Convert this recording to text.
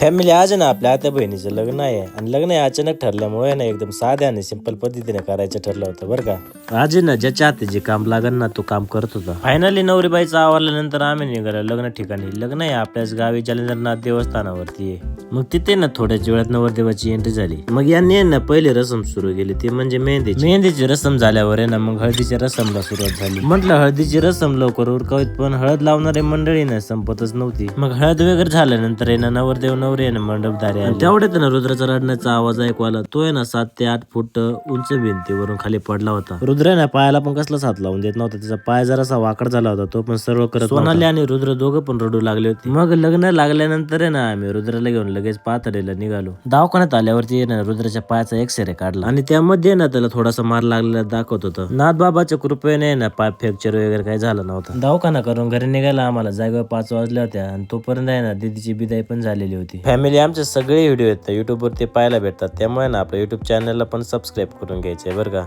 Family आज ना आपल्या आत्या बहिणीचं लग्न आहे. आणि लग्न हे अचानक ठरल्यामुळे ना एकदम साध्या आणि सिंपल पद्धतीने करायचं ठरलं होतं बरं का. आज ना ज्याच्या हाती जे काम लागन ना तो काम करत होता. फायनली नवरीबाईचं आवरल्यानंतर आम्ही निघालो लग्न ठिकाणी. लग्न आहे आपल्याच गावी जालंधरनाथ देवस्थानावरती आहे. मग तिथे ना थोड्याच वेळात नवरदेवाची एंट्री झाली. मग यांनी ना पहिले रसम सुरू केली. ती म्हणजे मेहंदी मेहंदीची रसम झाल्यावर आहे ना मग हळदीच्या रसमला सुरुवात झाली. म्हटलं हळदीची रसम लवकर उरकावीत पण हळद लावणारी मंडळी ना संपतच नव्हती. मग हळद वगैरे झाल्यानंतर आहे ना नवरदेव नवरी आहे ना मंडपदारी आले. तेवढ्यात ना रुद्राचा रडण्याचा आवाज ऐकू आला तो आहे ना सात ते आठ फूट उंच भिंतीवरून खाली पडला होता. रुद्र ना पायाला पण कसलाच हात लावून देत नव्हता. त्याचा पाय जरासा वाकड झाला होता तो पण सर्व करत सोनाली आणि रुद्र दोघं पण रडू लागले होते. मग लग्न लागल्यानंतर आहे ना आम्ही रुद्राला घेऊन लगेच पातळीला निघालो. दवाखान्यात आल्यावरती ना रुद्राच्या पायाचा एक्सरे काढला. आणि त्यामध्ये ना त्याला थोडासा मार लागलेला दाखवत होतं. नाथबाबाच्या कृपेने ना पाय फ्रॅक्चर वगैरे काही झालं नव्हतं. दवाखाना करून घरी निघायला आम्हाला जागेवर पाच वाजल्या होत्या. आणि तोपर्यंत आहे ना दीदीची बिदाई पण झालेली होती. फॅमिली आमचे सगळे व्हिडिओ आहेत यूट्यूबवरती पाहायला भेटतात. त्यामुळे ना आपल्या युट्यूब चॅनलला पण सबस्क्राईब करून घ्यायचे बरं का?